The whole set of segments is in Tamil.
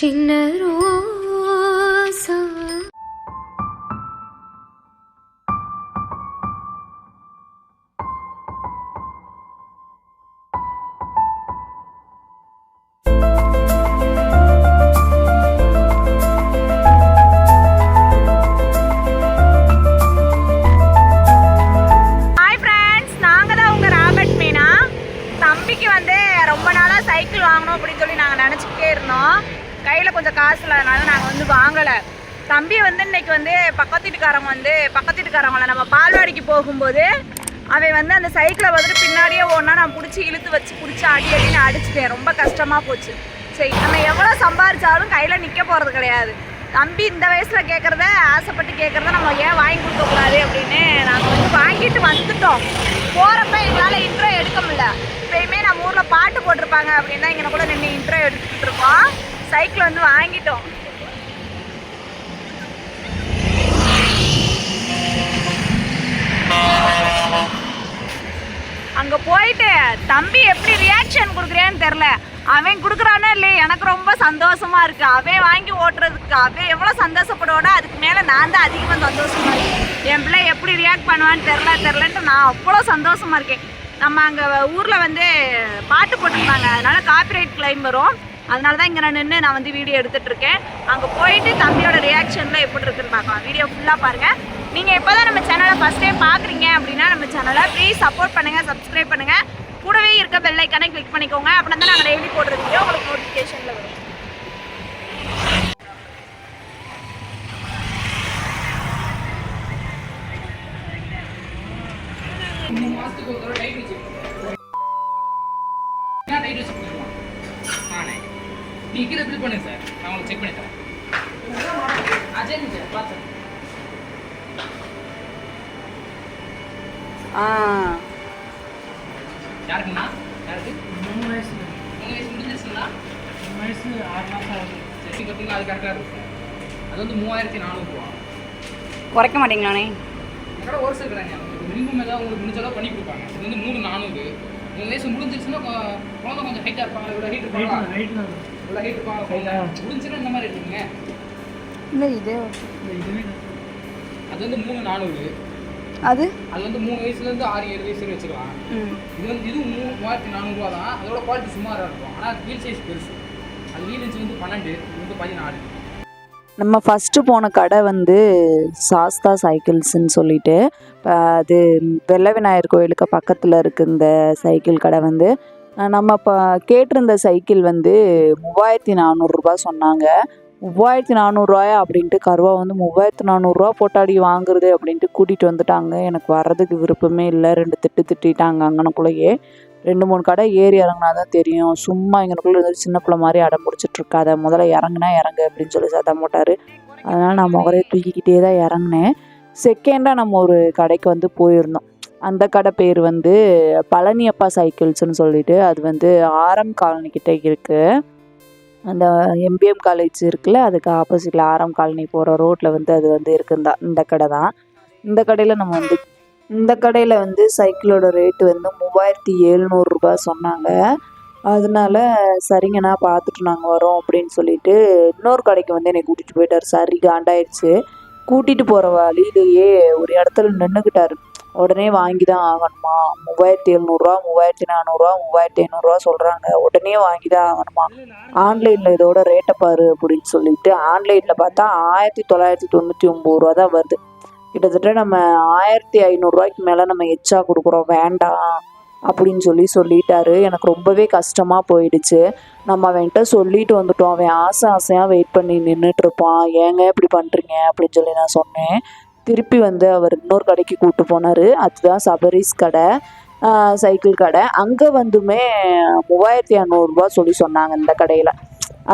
சின்ன ரோசா. ஹாய் நாங்கள் தான் உங்கள் ராபர்ட் தம்பிக்கு வந்து ரொம்ப நாளாக சைக்கிள் வாங்கணும் அப்படின்னு சொல்லி நாங்கள் நினச்சிக்கிட்டே இருந்தோம். கையில் கொஞ்சம் காசு இல்லாதனால நாங்கள் வந்து வாங்கலை. தம்பி வந்து இன்னைக்கு வந்து பக்கத்து வீட்டுக்காரங்க வந்து பக்கத்து வீட்டுக்காரங்கள நம்ம பால்வாடிக்கு போகும்போது அவன் வந்து அந்த சைக்கிளை வந்துட்டு பின்னாடியே ஓடனா நான் பிடிச்சி இழுத்து வச்சு பிடிச்சி அடி அடின்னு அடிச்சிட்டேன். ரொம்ப கஷ்டமாக போச்சு. சரி நம்ம எவ்வளோ சம்பாரிச்சாலும் கையில் நிற்க போகிறது கிடையாது. தம்பி இந்த வயசில் கேட்குறத ஆசைப்பட்டு கேட்குறத நம்ம ஏன் வாங்கி கொடுக்கக்கூடாது அப்படின்னு நாங்கள் வந்து வாங்கிட்டு வந்துட்டோம். போகிறப்ப எங்களால் இன்ட்ரோ எடுக்க முடியல. இப்பயுமே நம்ம ஊரில் பாட்டு போட்டிருப்பாங்க அப்படின்னா இங்கே கூட நின்று இன்ட்ரோ எடுத்துகிட்டு இருக்கோம் சைக்கிள் வந்து வாங்கிட்டோம். அங்கே போயிட்டு தம்பி எப்படி ரியாக்ஷன் கொடுக்குறியான்னு தெரில அவன் கொடுக்குறானா இல்லையே? எனக்கு ரொம்ப சந்தோஷமா இருக்கு. அவன் வாங்கி ஓட்டுறதுக்கு அவன் எவ்வளோ சந்தோஷப்படுவானோ அதுக்கு மேலே நான் தான் அதிகமாக சந்தோஷமா இருக்கேன். என் பிள்ளை எப்படி ரியாக்ட் பண்ணுவான்னு தெரில தெரிலன்ட்டு நான் அவ்வளோ சந்தோஷமா இருக்கேன். நம்ம அங்கே ஊரில் வந்து பாட்டு போட்டிருப்பாங்க. அதனால காப்பிரைட் கிளைம் வரும். அதனால தான் இங்கே நான் நின்று நான் வந்து வீடியோ எடுத்துகிட்டு இருக்கேன் அங்கே போயிட்டு தம்பியோட ரியாக்ஷனில் எப்படி இருக்குன்னு பார்க்கலாம். வீடியோ ஃபுல்லாக பாருங்கள் நீங்கள் எப்போ தான் நம்ம சேனலை ஃபஸ்ட் டைம் பார்க்குறீங்க அப்படின்னா நம்ம சேனலை ப்ளீஸ் சப்போர்ட் பண்ணுங்கள் சப்ஸ்கிரைப் பண்ணுங்கள் கூடவே இருக்க பெல்லைக்கானே கிளிக் பண்ணிக்கோங்க. அப்படின்னா தான் நாங்கள் டெய்லி போடுற வீடியோ உங்களுக்கு நோட்டிஃபிகேஷனில் வரும். பில் பண்ணுங்க சார். நான் உங்களுக்கு செக் பண்ணி தரேன். ஆ சரிங்க சார் பார்த்து ஆ. யாருக்குண்ணா யாருக்கு? மூணு வயசு. மூணு வயசு முடிஞ்சிருச்சுங்களா? மூணு வயசு ஆறு மாதம் ஆகுது. சரி பார்த்தீங்களா அது கரெக்டாக இருக்கும். அது வந்து மூவாயிரத்தி நானூறுரூவா குறைக்க மாட்டீங்களாண்ணே? கடை ஒரு சில கடைங்க. உங்களுக்கு மினிமம் ஏதாவது உங்களுக்கு முடிஞ்ச அளவு பண்ணி கொடுப்பாங்க. இது வந்து மூணு நானூறு. மூணு வயசு முடிஞ்சிருச்சுன்னா குழந்தை கொஞ்சம் ஹைட்டாக இருப்பாங்க ஹைட் இருக்கும். இவ்வளோ ஹைட் இருப்பாங்க குழந்தை முடிஞ்சுன்னா இந்த மாதிரி இருக்குங்க இல்லை இது இந்த இதுவே அது வந்து மூணு நானூறு. அது? அது வந்து மூணு வயசுலேருந்து ஆறு ஏழு வயசு வரை வச்சுக்கலாம். ம். இது வந்து இது மூ மூவாயிரத்தி நானூறுரூவா தான். அதோட குவாலிட்டி சுமாராக இருக்கும். ஆனால் வீல் சைஸ் பெருசு. அது வீல் இன்ச்சு வந்து பன்னெண்டு இது வந்து பதினாலு நம்ம ஃபஸ்ட்டு போன கடை வந்து சாஸ்தா சைக்கிள்ஸ்ன்னு சொல்லிட்டு அது வெள்ளை விநாயகர் கோயிலுக்கு பக்கத்தில் இருக்கு இந்த சைக்கிள் கடை வந்து. நம்ம இப்போ கேட்டிருந்த சைக்கிள் வந்து மூவாயிரத்தி நானூறுரூபா சொன்னாங்க. மூவாயிரத்தி நானூறுரூவாயா அப்படின்ட்டு கருவா வந்து மூவாயிரத்தி நானூறுரூவா போட்டாடி வாங்குறது அப்படின்ட்டு கூட்டிகிட்டு வந்துட்டாங்க. எனக்கு வர்றதுக்கு விருப்பமே இல்லை. ரெண்டு திட்டு திட்டிட்டாங்க அங்கனக்குள்ளேயே. ரெண்டு மூணு கடை ஏறி இறங்கினா தான் தெரியும். சும்மா இங்கனக்குள்ளே இருந்து சின்ன பிள்ளை மாதிரி அடம் பிடிச்சிட்ருக்காத. முதல்ல இறங்குனா இறங்கு அப்படின்னு சொல்லி சத்தம் போட்டார். அதனால் நான் முகரையை தூக்கிக்கிட்டே தான் இறங்கினேன் செகண்டாக நம்ம ஒரு கடைக்கு வந்து போயிருந்தோம். அந்த கடை பேர் வந்து பழனியப்பா சைக்கிள்ஸ்னு சொல்லிட்டு அது வந்து ஆரம் காலனி கிட்ட இருக்குது அந்த எம்பிஎம் காலேஜ் இருக்குல்ல அதுக்கு ஆப்போசிட்டில் ஆரம் காலனி போகிற ரோட்டில் வந்து அது வந்து இருக்குந்தா இந்த கடை தான். இந்த கடையில் நம்ம வந்து இந்த கடையில் வந்து சைக்கிளோட ரேட்டு வந்து மூவாயிரத்தி எழுநூறுரூபா சொன்னாங்க. அதனால சரிங்கண்ணா பார்த்துட்டு நாங்கள் வரோம் அப்படின்னு சொல்லிட்டு இன்னொரு கடைக்கு வந்து என்னை கூட்டிகிட்டு போயிட்டார். சரி காண்டாயிடுச்சு கூட்டிகிட்டு போகிற வழியிலேயே ஒரு இடத்துல நின்றுக்கிட்டாரு உடனே வாங்கி தான் ஆகணுமா? மூவாயிரத்தி எழுநூறுவா மூவாயிரத்தி நானூறுரூவா மூவாயிரத்தி ஐநூறுரூவா சொல்கிறாங்க உடனே வாங்கி தான் ஆகணுமா? ஆன்லைனில் இதோட ரேட்டை பாரு அப்படின்னு சொல்லிட்டு ஆன்லைனில் பார்த்தா ஆயிரத்தி தொள்ளாயிரத்தி தொண்ணூற்றி ஒம்பது ரூபா தான் வருது. கிட்டத்தட்ட நம்ம ஆயிரத்தி ஐநூறுரூவாய்க்கு மேலே நம்ம எச்சா கொடுக்குறோம். வேண்டாம் அப்படின்னு சொல்லி சொல்லிட்டாரு. எனக்கு ரொம்பவே கஷ்டமாக போயிடுச்சு. நம்ம அவன்கிட்ட சொல்லிட்டு வந்துட்டோம். அவன் ஆசை ஆசையாக வெயிட் பண்ணி நின்றுட்டு இருப்பான். ஏங்க இப்படி பண்ணுறீங்க அப்படின்னு சொல்லி நான் சொன்னேன். திருப்பி வந்து அவர் இன்னொரு கடைக்கு கூப்பிட்டு போனார். அதுதான் சபரிஸ் கடை சைக்கிள் கடை. அங்கே வந்துமே மூவாயிரத்தி இரநூறுபா சொல்லி சொன்னாங்க இந்த கடையில்.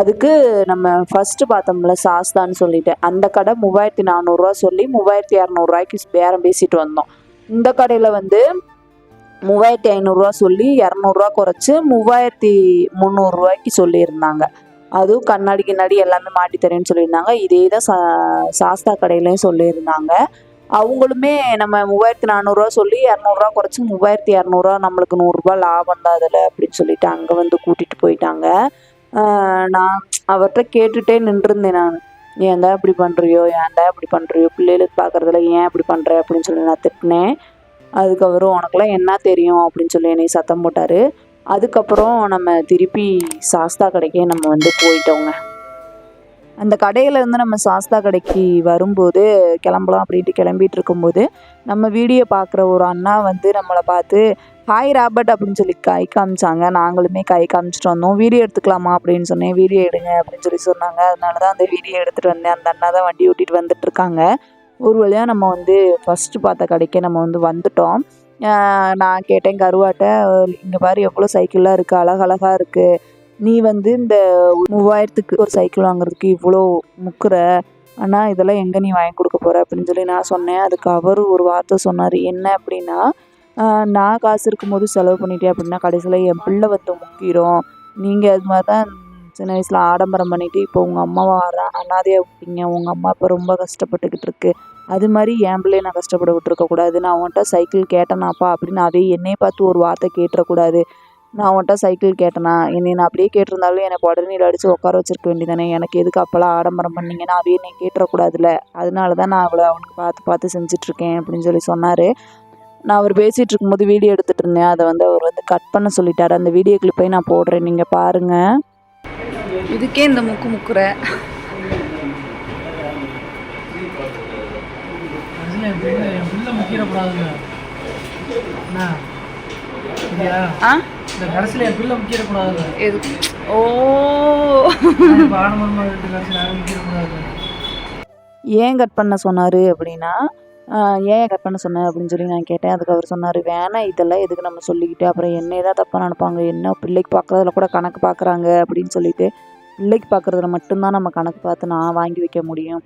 அதுக்கு நம்ம ஃபஸ்ட்டு பார்த்தோம்ல சாஸ்தான்னு சொல்லிட்டு. அந்த கடை மூவாயிரத்தி நானூறுரூவா சொல்லி மூவாயிரத்தி இரநூறுவாய்க்கு பேரம் பேசிட்டு வந்தோம். இந்த கடையில் வந்து மூவாயிரத்தி ஐநூறுரூவா சொல்லி இரநூறுவா குறைச்சி மூவாயிரத்தி முந்நூறுரூவாய்க்கு சொல்லியிருந்தாங்க. அதுவும் கண்ணாடி கிண்ணாடி எல்லாமே மாட்டி தரேன்னு சொல்லியிருந்தாங்க. இதே தான் சா சாஸ்தா கடையிலையும் சொல்லியிருந்தாங்க. அவங்களுமே நம்ம மூவாயிரத்தி நானூறுரூவா சொல்லி இரநூறுவா குறைச்சி மூவாயிரத்தி இரநூறுவா நம்மளுக்கு நூறுரூவா லாபம் தான் அதில் அப்படின்னு சொல்லிட்டு அங்கே வந்து கூட்டிகிட்டு போயிட்டாங்க. நான் அவர்கிட்ட கேட்டுட்டே நின்றுருந்தேன் நான். ஏன் தான் இப்படி பண்ணுறியோ ஏன்டா இப்படி பண்ணுறியோ பிள்ளைகளுக்கு பார்க்குறதுல ஏன் இப்படி பண்ணுற அப்படின்னு சொல்லி நான் திட்டினேன். அதுக்கு அவரும் உனக்குலாம் என்ன தெரியும் அப்படின்னு சொல்லி என்னை சத்தம் போட்டார். அதுக்கப்புறம் நம்ம திருப்பி சாஸ்தா கடைக்கே நம்ம வந்து போயிட்டோங்க. அந்த கடையில இருந்து நம்ம சாஸ்தா கடைக்கு வரும்போது கிளம்பலாம் அப்படின்ட்டு கிளம்பிட்டு இருக்கும்போது நம்ம வீடியோ பார்க்குற ஒரு அண்ணா வந்து நம்மளை பார்த்து ஹாய் ராபர்ட் அப்படின்னு சொல்லி கை காமிச்சாங்க. நாங்களுமே கை காமிச்சிட்டு வந்தோம். வீடியோ எடுத்துக்கலாமா? அப்படின்னு சொன்னேன். வீடியோ எடுங்க அப்படின்னு சொல்லி சொன்னாங்க. அதனால தான் அந்த வீடியோ எடுத்துகிட்டு வந்தேன். அந்த அண்ணா தான் வண்டி ஓட்டிட்டு வந்துட்டுருக்காங்க ஒரு வழியாக நம்ம வந்து ஃபஸ்ட்டு பார்த்த கடைக்கே நம்ம வந்து வந்துட்டோம். நான் கேட்டேன் கருவாட்டை இங்கே பாரு எவ்வளோ சைக்கிள்லாம் இருக்குது அழகழகாக இருக்குது நீ வந்து இந்த மூவாயிரத்துக்கு ஒரு சைக்கிள் வாங்குறதுக்கு இவ்வளோ முக்குற. ஆனால் இதெல்லாம் எங்கே நீ வாங்கி கொடுக்க போகிற அப்படின்னு சொல்லி நான் சொன்னேன். அதுக்கு அவர் ஒரு வார்த்தை சொன்னார். என்ன அப்படின்னா நான் காசு இருக்கும்போது செலவு பண்ணிட்டேன் அப்படின்னா கடைசியில் என் பிள்ளை வந்து முக்கிடும் நீங்கள் அது மாதிரி தான் சின்ன வயசில் ஆடம்பரம் பண்ணிவிட்டு இப்போ உங்கள் அம்மாவை அர- அனாதையா விட்டீங்க. உங்கள் அம்மா இப்போ ரொம்ப கஷ்டப்பட்டுக்கிட்டு இருக்குது அது மாதிரி என் பிள்ளைய நான் கஷ்டப்பட விட்டுருக்கக்கூடாது நான் அவன்கிட்ட சைக்கிள் கேட்டேனாப்பா அப்படின்னு அதே என்னையை பார்த்து ஒரு வார்த்தை கேட்டுறக்கூடாது நான் அவன்கிட்ட சைக்கிள் கேட்டேனா? என்னை நான் அப்படியே கேட்டிருந்தாலும் எனக்கு உடனே அடித்து உட்கார வச்சிருக்க வேண்டியதானே எனக்கு எதுக்கு அப்போல்லாம் ஆடம்பரம் பண்ணீங்கன்னா அவையே என்னை கேட்டுறக்கூடாதுல்ல அதனால தான் நான் அவளை அவனுக்கு பார்த்து பார்த்து செஞ்சிட்ருக்கேன் அப்படின்னு சொல்லி சொன்னார். நான் அவர் பேசிகிட்டு இருக்கும்போது வீடியோ எடுத்துகிட்டு இருந்தேன். அதை வந்து அவர் வந்து கட் பண்ண சொல்லிட்டாரு. அந்த வீடியோ கிளிப்பை நான் போடுறேன். நீங்கள் பாருங்கள் இதுக்கே இந்த முக்கு முக்குற. கடைசியில் என் பிள்ளை என் பிள்ளை முக்கிடக்கூடாதுங்க என்ன சரியா? ஆ? இந்த கடைசியில் என் பிள்ளை முக்கிடக்கூடாதுங்க எது? ஓ. இப்போ ஆடம்பரமாக இருக்கு கடைசியில் யாரும் முக்கிடக்கூடாது ஏன் கட் பண்ண சொன்னார் அப்படின்னா ஏன் கட் பண்ண சொன்ன அப்படின்னு சொல்லி நான் கேட்டேன். அதுக்கு அவர் சொன்னார் வேணாம் இதெல்லாம் எதுக்கு நம்ம சொல்லிக்கிட்டு அப்புறம் என்ன தான் தப்பாக நினைப்பாங்க. என்ன பிள்ளைக்கு பார்க்குறதுல கூட கணக்கு பார்க்குறாங்க அப்படின்னு சொல்லிட்டு பிள்ளைக்கு பார்க்குறதுல மட்டும்தான் நம்ம கணக்கு பார்த்து நான் வாங்கி வைக்க முடியும்.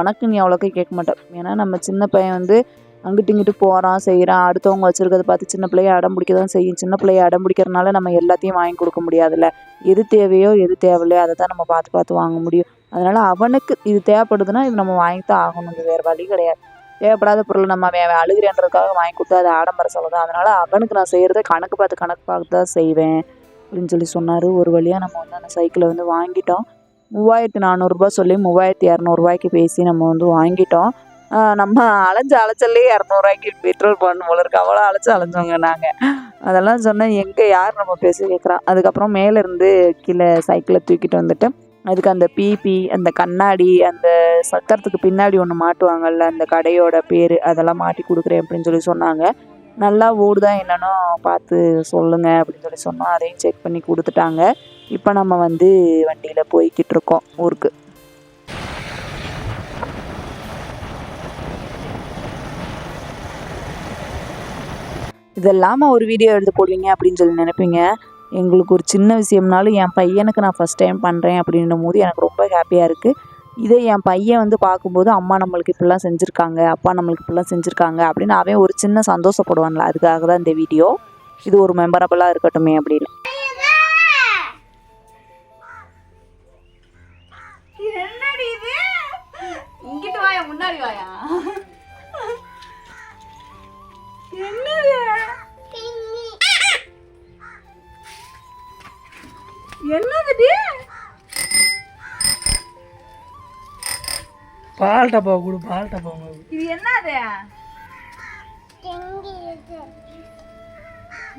உனக்கு நீ அவ்வளோக்கா கேட்க மாட்டேன் ஏன்னா நம்ம சின்ன பையன் வந்து அங்கிட்டு இங்கிட்டு போகிறான் செய்கிறான் அடுத்தவங்க வச்சுருக்கத பார்த்து சின்ன பிள்ளைய அடம் பிடிக்க தான் செய்யும். சின்ன பிள்ளைய அடம் பிடிக்கிறதுனால நம்ம எல்லாத்தையும் வாங்கி கொடுக்க முடியாதுல்ல. எது தேவையோ எது தேவையில்லையோ அதை தான் நம்ம பார்த்து பார்த்து வாங்க முடியும். அதனால் அவனுக்கு இது தேவைப்படுதுன்னா இது நம்ம வாங்கி தான் ஆகணும் இது வேறு வழி கிடையாது. தேவைப்படாத பொருள் நம்ம அவன் அழுகிறேன்றதுக்காக வாங்கி கொடுத்தா அது ஆடம்பர செலவு தான். அதனால் அவனுக்கு நான் செய்கிறத கணக்கு பார்த்து கணக்கு பார்த்து தான் செய்வேன். அப்படின்னு சொல்லி சொன்னார். ஒரு வழியாக நம்ம வந்து அந்த சைக்கிளை வந்து வாங்கிட்டோம். மூவாயிரத்தி நானூறுரூபா சொல்லி மூவாயிரத்தி இரநூறுபாய்க்கு பேசி நம்ம வந்து வாங்கிட்டோம். நம்ம அலைஞ்ச அலைச்சல்லே இரநூறுவாய்க்கு பெட்ரோல் போடணும் போல இருக்கு. அவ்வளோ அலைச்சு அலைஞ்சோங்க நாங்கள் அதெல்லாம் சொன்னேன் எங்கே யார் நம்ம பேச கேட்குறான் அதுக்கப்புறம் மேலேருந்து கீழே சைக்கிளை தூக்கிட்டு வந்துட்டு அதுக்கு அந்த பிபி அந்த கண்ணாடி அந்த சக்கரத்துக்கு பின்னாடி ஒன்று மாட்டுவாங்கல்ல அந்த கடையோட பேர் அதெல்லாம் மாட்டி கொடுக்குறேன் அப்படின்னு சொல்லி சொன்னாங்க. நல்லா ஓடுதா என்னன்னு பார்த்து சொல்லுங்க அப்படின்னு சொல்லி சொன்னோம் அதையும் செக் பண்ணி கொடுத்துட்டாங்க. இப்போ நம்ம வந்து வண்டியில் போய்கிட்டு இருக்கோம் ஊருக்கு. இதெல்லாமல் ஒரு வீடியோ எடுத்து போடுவீங்க அப்படின்னு சொல்லி நினைப்பீங்க. எங்களுக்கு ஒரு சின்ன விஷயம்னாலும் என் பையனுக்கு நான் ஃபஸ்ட் டைம் பண்ணுறேன் அப்படின்னும் போது எனக்கு ரொம்ப ஹாப்பியாக இருக்குது இதே என் பையன் வந்து பார்க்கும்போது அம்மா நம்மளுக்கு இப்படிலாம் செஞ்சுருக்காங்க. அப்பா நம்மளுக்கு இப்படிலாம் செஞ்சுருக்காங்க. அப்படின்னு அவன் ஒரு சின்ன சந்தோஷப்படுவான்ல. அதுக்காக தான் இந்த வீடியோ. இது ஒரு மெமரபுளாக இருக்கட்டுமே அப்படின்னு. என்னடி இது? இங்கிட்டு வாயா முன்னாடி வாயா? என்னது? என்னதுடி? பால் டப்பா கொடு பால் டப்பா கொடு. இது என்னது?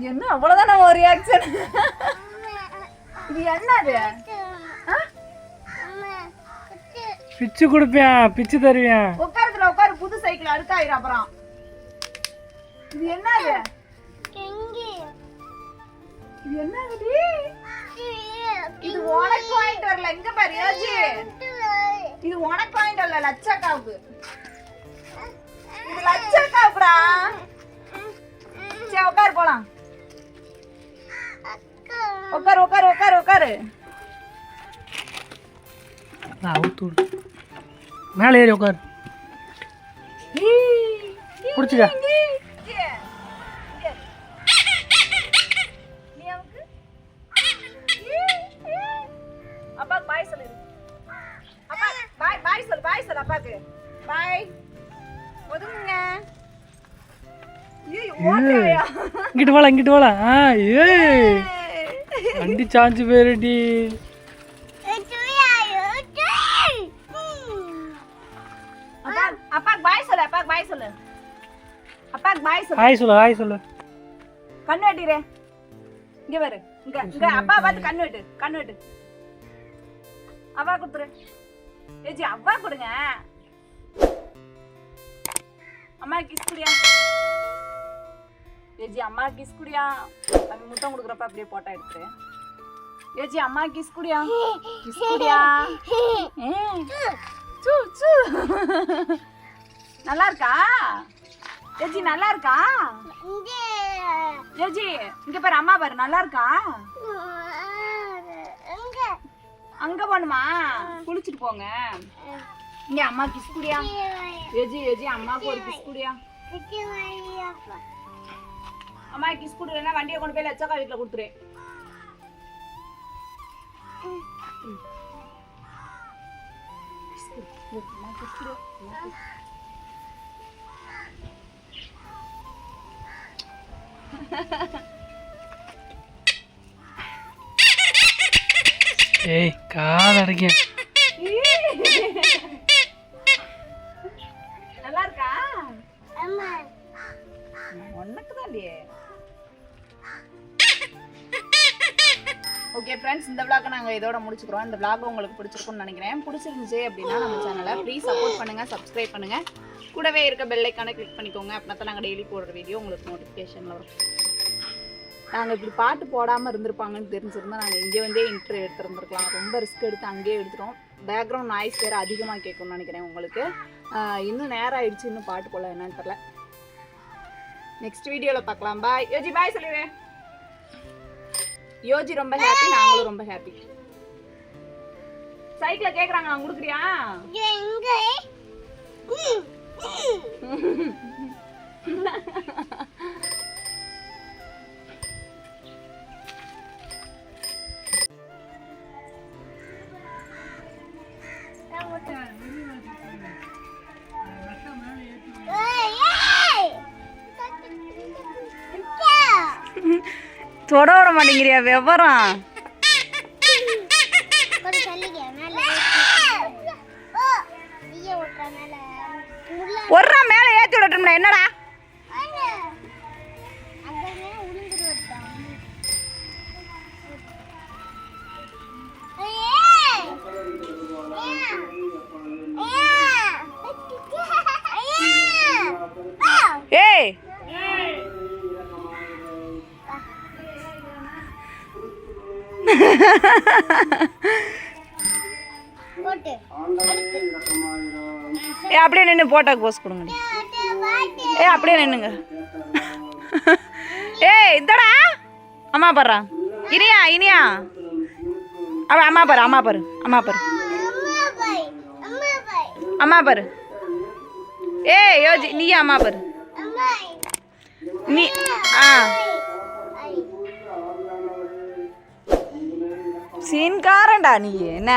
என்ன அவ்வளவுதானே ஒரு ரியாக்ஷன் இது என்னது? பிச்சு கொடுப்பேன் பிச்சு தருவேன். உட்காரத்துல உட்காரு புது சைக்கிள் அடுக்காயிரும் அப்புறம். இது என்னது? இது என்னதுடி இது உனக்கு வாங்கிட்டு வரல எங்க பாரு இது உனக்கு வாங்கிட்டு வரல லட்சக்காவுக்கு. இது லட்சக்காவுக்குடா. சரி உட்காரு போலாம். உட்காரு உட்காரு உட்காரு உட்காரு. அவுத்து மேலே ஏறி உட்காரு. பிடிச்சிக்க இங்கிட்டு வாழ இங்கிட்டு வாழ ஆ ஏய். வண்டி சாஞ்சு போயிருடி. அப்பாக்கு பாய் சொல்லு அப்பாக்கு பாய் சொல்லு. அப்பாக்கு பாய் சொல்லு. ஹாய் சொல்லு ஹாய் சொல்லு. கண்ணு வெட்டிரே இங்க பாரு இங்க இங்க அப்பா பார்த்து கண்ணு வெட்டு கண்ணு வெட்டு. அவா கொடுத்துரு. ஏஜி அவ்வா கொடுங்க. அம்மா கிஸ் குடியா? ஏஜி அம்மா கிஸ் குடியா? அவன் முத்தம் கொடுக்குறப்ப அப்படியே போட்டோ எடுத்துரு ஏஜி அம்மா கிஸ் குடியா? கிஸ் குடியா? சு சு. நல்லா இருக்கா? ஏஜி நல்லா இருக்கா? ஏஜி இங்க பாரு அம்மா பாரு நல்லா இருக்கா? அங்க போணுமா குளிச்சுட்டு போங்க. இங்க அம்மா கிஸ் குடியா? ஏஜி ஏஜி அம்மாக்கு ஒரு கிஸ் குடியா? அம்மா கிஸ் குடுறேன்னா வண்டியை கொண்டு போய் லட்சக்கா வீட்டுல கொடுத்துரு. ஏய் காது அடைக்க நல்லா இருக்கா? உனக்கு தான் இல்லையே ஓகே ஃப்ரெண்ட்ஸ் இந்த vlog நாங்கள் இதோட முடிச்சுக்கிறோம். இந்த விளாக் உங்களுக்கு பிடிச்சிருக்கும்னு நினைக்கிறேன். பிடிச்சிருந்துச்சு அப்படின்னா நம்ம சேனலை ப்ளீஸ் சப்போர்ட் பண்ணுங்க சப்ஸ்கிரைப் பண்ணுங்க. கூடவே இருக்க பெல்லைக்கான கிளிக் பண்ணிக்கோங்க. அப்படின்னா தான் நாங்கள் டெய்லி போடுற வீடியோ உங்களுக்கு நோட்டிஃபிகேஷனில் வரும். நாங்கள் இப்படி பாட்டு போடாமல் இருந்திருப்பாங்கன்னு தெரிஞ்சிருந்தா நாங்கள் இங்கே வந்தே இன்டர்வியூ எடுத்துருந்துருக்கலாம். ரொம்ப ரிஸ்க் எடுத்து அங்கேயே எடுத்துட்டோம். பேக்ரவுண்ட் நாய்ஸ் வேறு அதிகமாக கேட்கும்னு நினைக்கிறேன் உங்களுக்கு. இன்னும் நேரம் ஆயிடுச்சு இன்னும் பாட்டு போடல என்னன்னு தெரில நெக்ஸ்ட் வீடியோவில் பார்க்கலாம். பாய் யோஜி பாய் சொல்லிடுறேன் யோஜி ரொம்ப ஹாப்பி நாங்களும் ரொம்ப ஹாப்பி சைக்கிளை கேட்குறாங்க நான் கொடுக்குறியா? தொட விட மாட்டேங்கிறியா விவரம்? ஏ அப்படியே நின்று போட்டோக்கு போஸ் கொடுங்க. ஏ அப்படியே நின்னுங்க. ஏய் இந்தடா. அம்மா பாரு. இனியா இனியா. அவ அம்மா பாரு அம்மா பாரு அம்மா பாரு. அம்மா பாரு. ஏய் யோஜி நீ அம்மா பாரு. நீ ஆ. சீன்காரன்டா நீ என்ன?